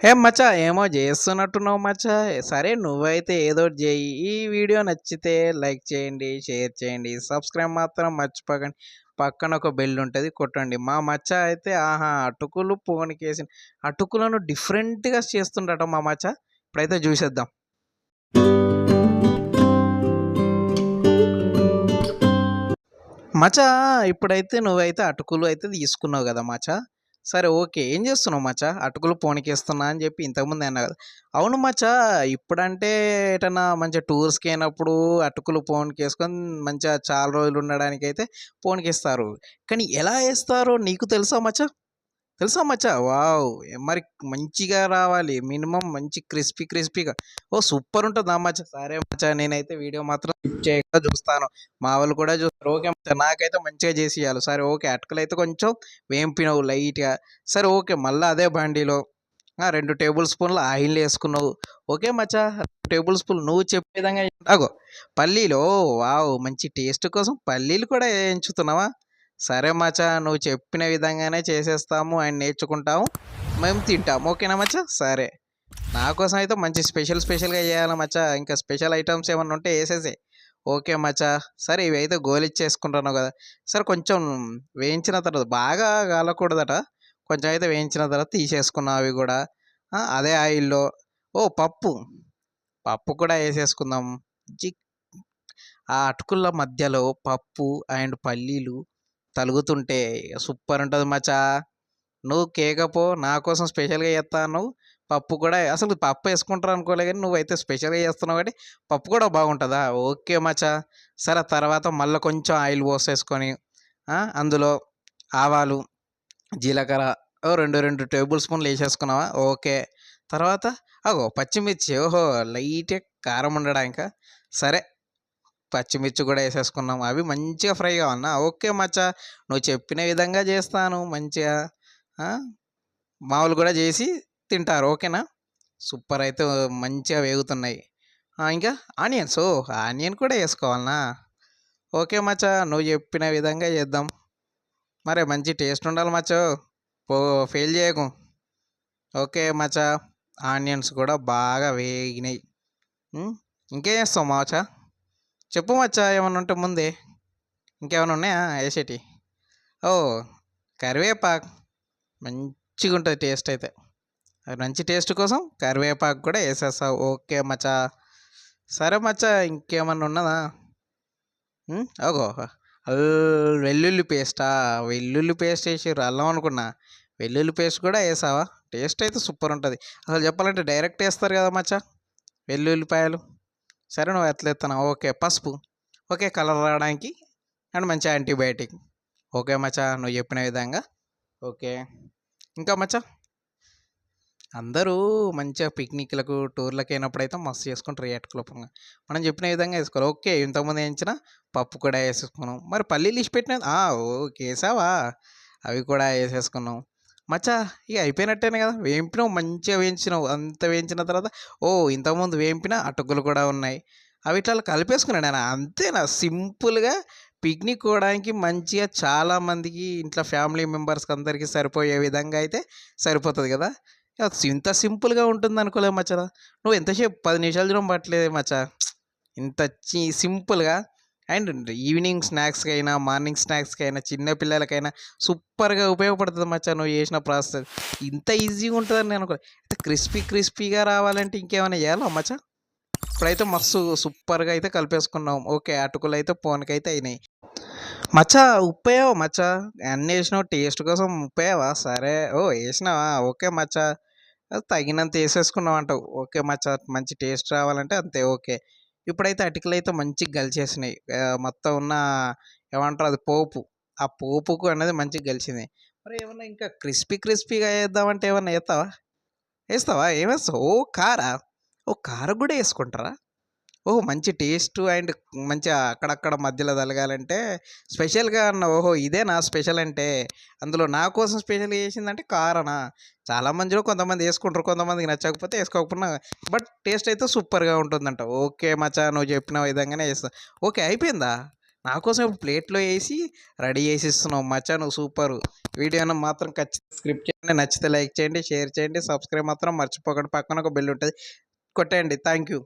హే మచ్చా ఏమో చేస్తున్నట్టున్నావు మచ్చా? సరే నువ్వైతే ఏదో చేయి. ఈ వీడియో నచ్చితే లైక్ చేయండి షేర్ చేయండి. సబ్స్క్రైబ్ మాత్రం మర్చిపోకండి. పక్కన ఒక బెల్ ఉంటుంది కొట్టండి. మా మచ్చ అయితే ఆహా అటుకులు పోనికేసిన అటుకులను డిఫరెంట్గా చేస్తుండట మా మచ్చ. ఇప్పుడైతే చూసేద్దాం. మచా ఇప్పుడైతే నువ్వైతే అటుకులు అయితే తీసుకున్నావు కదా మచా సరే ఓకే. ఏం చేస్తున్నావు మచ్చా? అటుకులు పోనికేస్తున్నా అని చెప్పి ఇంతకుముందు అన్నా కదా! అవును మచ్చా ఇప్పుడంటే ఎటన్నా మంచిగా టూర్స్కి అయినప్పుడు అటుకులు పోనికేసుకొని మంచిగా చాలా రోజులు ఉండడానికి అయితే పోనికేస్తారు. కానీ ఎలా వేస్తారో నీకు తెలుసా మచ్చా? తెలుసా మచ్చా? వావ్! మరి మంచిగా రావాలి. మినిమం మంచి క్రిస్పీ క్రిస్పీగా. ఓ సూపర్ ఉంటుంది మచ్చా? సరే మచ్చా నేనైతే వీడియో మాత్రం స్కిప్ చేయకుండా చూస్తాను. మా వాళ్ళు కూడా చూస్తారు. ఓకే మచ్చా నాకైతే మంచిగా చేసి ఇవ్వాలి సరే ఓకే. అటుకలు అయితే కొంచెం వేంపినవు లైట్గా. సరే ఓకే. మళ్ళీ అదే బండిలో. రెండు టేబుల్ స్పూన్లు ఆయిల్ వేసుకున్నావు. ఓకే మచ్చా. టేబుల్ స్పూన్ నువ్వు చెప్పే విధంగా అగో! పల్లీలో వావ్! మంచి టేస్ట్ కోసం పల్లీలు కూడా ఎంచుతున్నావా? సరే మచ్చా నువ్వు చెప్పిన విధంగానే చేసేస్తాము అండ్ నేర్చుకుంటాము. మేము తింటాము. ఓకేనా మచ్చా? సరే. నా కోసం అయితే మంచి స్పెషల్ స్పెషల్గా చేయాలి మచ్చా. ఇంకా స్పెషల్ ఐటమ్స్ ఏమన్నా ఉంటే వేసేసే ఓకే మచ్చా. సరే ఇవి అయితే గోలిచ్చేసుకుంటున్నావు కదా. సరే కొంచెం వేయించిన తర్వాత బాగా కాలకూడదట కొంచెం అయితే వేయించిన తర్వాత తీసేసుకున్నాం అవి కూడా. అదే ఆయిల్లో. ఓ పప్పు. పప్పు కూడా వేసేసుకుందాం. జి ఆ అటుకుల మధ్యలో పప్పు అండ్ పల్లీలు తలుగుతుంటే సూపర్ ఉంటుంది మచా నువ్వు కేకపో నా కోసం స్పెషల్గా చేస్తాను పప్పు కూడా అసలు పప్పు వేసుకుంటారు అనుకోలే కానీ నువ్వైతే స్పెషల్గా చేస్తున్నావు కాబట్టి పప్పు కూడా బాగుంటుందా? ఓకే మచా సరే తర్వాత మళ్ళీ కొంచెం ఆయిల్ పోసేసుకొని అందులో ఆవాలు జీలకర్ర ఓ రెండు రెండు టేబుల్ స్పూన్లు వేసేసుకున్నావా? ఓకే తర్వాత అగో పచ్చిమిర్చి ఓహో లైట్గా కారం ఉండడానిక సరే పచ్చిమిర్చి కూడా వేసేసుకున్నాం అవి మంచిగా ఫ్రై కావన్నా ఓకే మచ్చా నువ్వు చెప్పిన విధంగా చేస్తాను మంచిగా మామూలు కూడా చేసి తింటారు. ఓకేనా? సూపర్ అయితే మంచిగా వేగుతున్నాయి. ఇంకా ఆనియన్స్. ఓ ఆనియన్ కూడా వేసుకోవాలనా? ఓకే మచ్చా నువ్వు చెప్పిన విధంగా చేద్దాం. మరి మంచి టేస్ట్ ఉండాలి మచ్చో. పో ఫెయిల్ చేయకు. ఓకే మచ్చా ఆనియన్స్ కూడా బాగా వేగినాయి. ఇంకేం చేస్తావు మచ్చా చెప్పు మచ్చా ఏమైనా ఉంటే ముందే. ఇంకేమైనా ఉన్నాయా వేసేటి ఓ కరివేపాకు. మంచిగా ఉంటుంది టేస్ట్ అయితే. అది మంచి టేస్ట్ కోసం కరివేపాకు కూడా వేసేస్తావు. ఓకే మచ్చా. సరే మచ్చా ఇంకేమన్నా ఉన్నదా? ఉమ్, ఓగో వెల్లుల్లి పేస్టా? వెల్లుల్లి పేస్ట్ వేసారు అల్లం అనుకున్నా. వెల్లుల్లి పేస్ట్ కూడా వేసావా? టేస్ట్ అయితే సూపర్ ఉంటుంది. అసలు చెప్పాలంటే డైరెక్ట్ వేస్తారు కదా మచ్చా వెల్లుల్లిపాయలు. సరే నువ్వు ఎట్లెత్తున్నావు ఓకే పసుపు. ఓకే కలర్ రావడానికి అండ్ మంచి యాంటీబయాటిక్. ఓకే మచ్చా నువ్వు చెప్పిన విధంగా. ఓకే. ఇంకా మచ్చా? అందరూ మంచిగా పిక్నిక్లకు టూర్లకు అయినప్పుడు అయితే మస్తు చేసుకుంటారు ఈ అటుకుల మనం చెప్పిన విధంగా వేసుకోవాలి ఓకే ఇంతకుముందు వేయించిన పప్పు కూడా వేసేసుకున్నాం. మరి పల్లీలు ఇచ్చి పెట్టిన ఆ, ఓకే వేసావా అవి కూడా వేసేసుకున్నాం. మచ్చా ఇక అయిపోయినట్టేనే కదా. వేంపినావు మంచిగా వేయించినావు అంత వేయించిన తర్వాత ఓ ఇంతకుముందు వేంపిన అటుకులు కూడా ఉన్నాయి. అవి ఇట్లా కలిపేసుకున్నాను నేను. అంతేనా? సింపుల్గా పిక్నిక్ పోవడానికి మంచిగా చాలామందికి ఇంట్లో ఫ్యామిలీ మెంబర్స్కి అందరికీ సరిపోయే విధంగా అయితే సరిపోతుంది కదా. ఇక ఇంత సింపుల్గా ఉంటుంది అనుకోలేదు మచ్చా. నువ్వు ఎంతసేపు పది నిమిషాలు చూడడం పట్టలేదు మచ్చా. ఇంత సింపుల్గా అండ్ ఈవినింగ్ స్నాక్స్కి అయినా మార్నింగ్ స్నాక్స్కి అయినా చిన్న పిల్లలకైనా సూపర్గా ఉపయోగపడుతుంది మచ్చా నువ్వు చేసిన ప్రాసెస్. ఇంత ఈజీగా ఉంటుందని నేను అనుకో అయితే క్రిస్పీ క్రిస్పీగా రావాలంటే ఇంకేమైనా చేయాలా మచ్చా? ఇప్పుడైతే మస్తు సూపర్గా అయితే కలిపేసుకున్నాం. ఓకే అటుకులు అయితే పోనకైతే అయినాయి. మచ్చా ఉప్పేవా మచ్చా? అన్నీ వేసినావు టేస్ట్ కోసం ఉప్పేవా సరే. ఓ వేసినావా? ఓకే మచ్చా. అది తగినంత వేసేసుకున్నావు అంటావు. ఓకే మచ్చా మంచి టేస్ట్ రావాలంటే అంతే ఓకే. ఇప్పుడైతే అటికలు అయితే మంచిగా గలిచేసినాయి. మొత్తం ఉన్న ఏమంటారు అది పోపు. ఆ పోపుకు అనేది మంచిగా గలిచింది. మరి ఏమన్నా ఇంకా క్రిస్పీ క్రిస్పీగా వేద్దామంటే ఏమన్నా వేస్తావా? వేస్తావా? ఏమేస్తావు? ఓ కారా? ఓ కారం కూడా వేసుకుంటారా? ఓహో! మంచి టేస్ట్ అండ్ మంచిగా అక్కడక్కడ మధ్యలో తలగాలంటే స్పెషల్గా అన్న ఓహో! ఇదే నా స్పెషల్ అంటే అందులో నా కోసం స్పెషల్ చేసిందంటే కారనా? చాలా మందిలో కొంతమంది వేసుకుంటారు కొంతమందికి నచ్చకపోతే వేసుకోకపోయినా బట్ టేస్ట్ అయితే సూపర్గా ఉంటుందంట. ఓకే మచా నువ్వు చెప్పిన విధంగానే చేస్తా. ఓకే అయిపోయిందా? నా కోసం ఇప్పుడు ప్లేట్లో వేసి రెడీ చేసి ఇస్తున్నావు మచా నువ్వు సూపరు. వీడియోను మాత్రం ఖచ్చితంగా స్క్రిప్ట్ చేయండి నచ్చితే లైక్ చేయండి షేర్ చేయండి సబ్స్క్రైబ్ మాత్రం మర్చిపోకండి. పక్కన ఒక బెల్ ఉంటుంది. కొట్టేయండి. Thank you